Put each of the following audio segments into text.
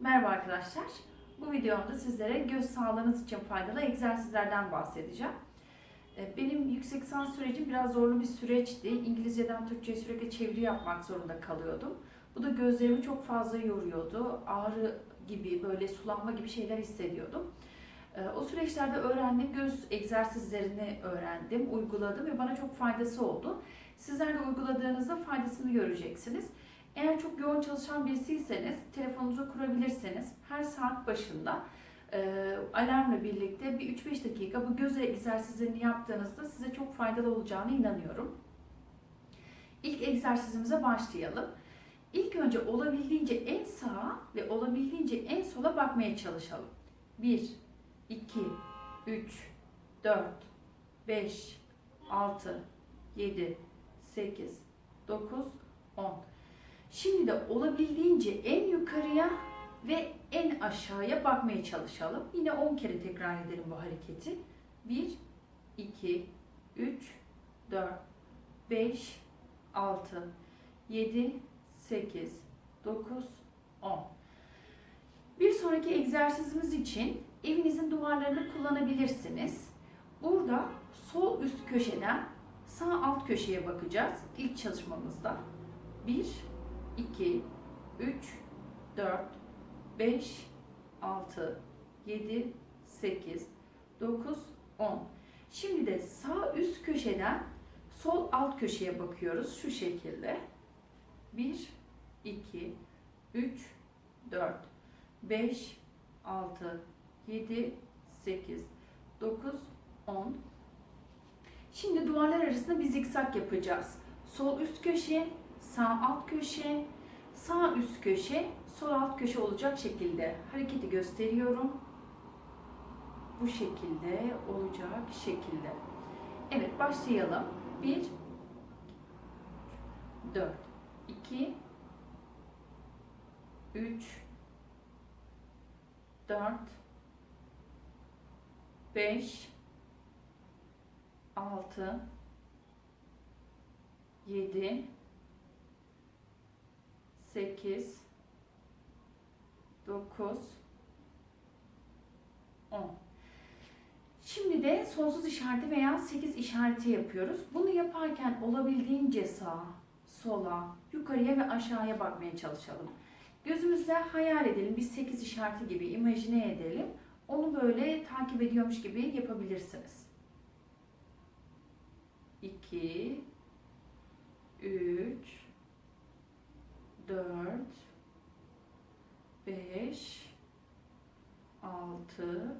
Merhaba arkadaşlar. Bu videomda sizlere göz sağlığınız için faydalı egzersizlerden bahsedeceğim. Ee, Benim yüksek lisans sürecim biraz zorlu bir süreçti. İngilizceden Türkçe'ye sürekli çeviri yapmak zorunda kalıyordum. Bu da gözlerimi çok fazla yoruyordu. Ağrı gibi, böyle sulanma gibi şeyler hissediyordum. Ee, O süreçlerde öğrendim, göz egzersizlerini öğrendim, uyguladım ve bana çok faydası oldu. Sizler de uyguladığınızda faydasını göreceksiniz. Eğer çok yoğun çalışan birisiyseniz telefonunuzu kurabilirsiniz. Her saat başında e, alarmla birlikte bir 3-5 dakika bu göz egzersizlerini yaptığınızda size çok faydalı olacağına inanıyorum. İlk egzersizimize başlayalım. İlk önce olabildiğince en sağa ve olabildiğince en sola bakmaya çalışalım. 1, 2, 3, 4, 5, 6, 7, 8, 9, 10. Şimdi de olabildiğince en yukarıya ve en aşağıya bakmaya çalışalım. Yine 10 kere tekrar edelim bu hareketi. 1, 2, 3, 4, 5, 6, 7, 8, 9, 10. Bir sonraki egzersizimiz için evinizin duvarlarını kullanabilirsiniz. Burada sol üst köşeden sağ alt köşeye bakacağız ilk çalışmamızda. 1, 2, 3, 4, 5, 6, 7, 8, 9, 10. Şimdi de sağ üst köşeden sol alt köşeye bakıyoruz şu şekilde. 1, 2, 3, 4, 5, 6, 7, 8, 9, 10. Şimdi duvarlar arasında bir zikzak yapacağız. Sol üst köşe, sağ alt köşe, sağ üst köşe, sol alt köşe olacak şekilde hareketi gösteriyorum. Bu şekilde olacak şekilde. Evet başlayalım. 1 4 2 3 4 5 6 7 8 9 10 Şimdi de sonsuz işareti veya 8 işareti yapıyoruz. Bunu yaparken olabildiğince sağa, sola, yukarıya ve aşağıya bakmaya çalışalım. Gözümüzle hayal edelim. Bir 8 işareti gibi imajine edelim. Onu böyle takip ediyormuş gibi yapabilirsiniz. 2 3 4 5 6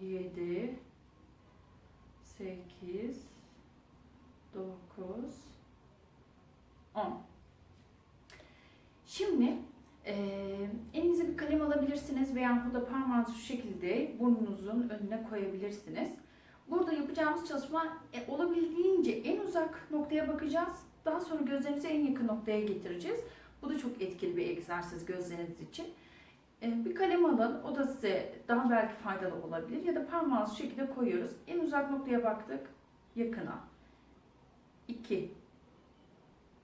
7 8 9 10 Şimdi eee elinize bir kalem alabilirsiniz veya burada parmağınızı şu şekilde burnunuzun önüne koyabilirsiniz. Burada yapacağımız çalışma e, olabildiğince en uzak noktaya bakacağız. Daha sonra gözlerimizi en yakın noktaya getireceğiz. Bu da çok etkili bir egzersiz gözleriniz için. E, Bir kalem alın. O da size daha belki faydalı olabilir. Ya da parmağınızı şu şekilde koyuyoruz. En uzak noktaya baktık. Yakına. 2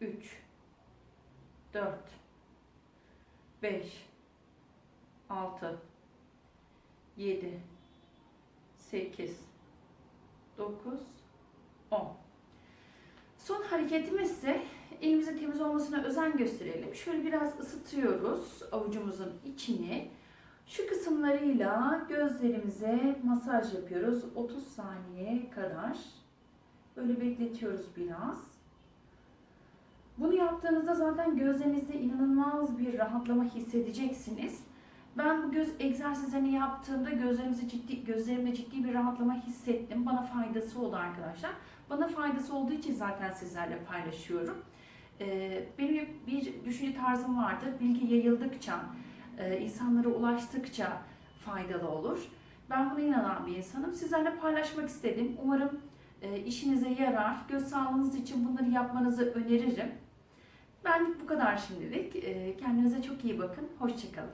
3 4 5 6 7 8 9 10 Son hareketimiz ise elimizin temiz olmasına özen gösterelim. Şöyle biraz ısıtıyoruz avucumuzun içini. Şu kısımlarıyla gözlerimize masaj yapıyoruz 30 saniye kadar. Böyle bekletiyoruz biraz. Bunu yaptığınızda zaten gözlerinizde inanılmaz bir rahatlama hissedeceksiniz. Ben bu göz egzersizlerini yaptığımda gözlerimizi ciddi, gözlerimde ciddi bir rahatlama hissettim. Bana faydası oldu arkadaşlar. Bana faydası olduğu için zaten sizlerle paylaşıyorum. Ee, benim bir düşünce tarzım vardır. Bilgi yayıldıkça, e, insanlara ulaştıkça faydalı olur. Ben buna inanan bir insanım. Sizlerle paylaşmak istedim. Umarım e, işinize yarar. Göz sağlığınız için bunları yapmanızı öneririm. Ben bu kadar şimdilik. E, Kendinize çok iyi bakın. Hoşçakalın.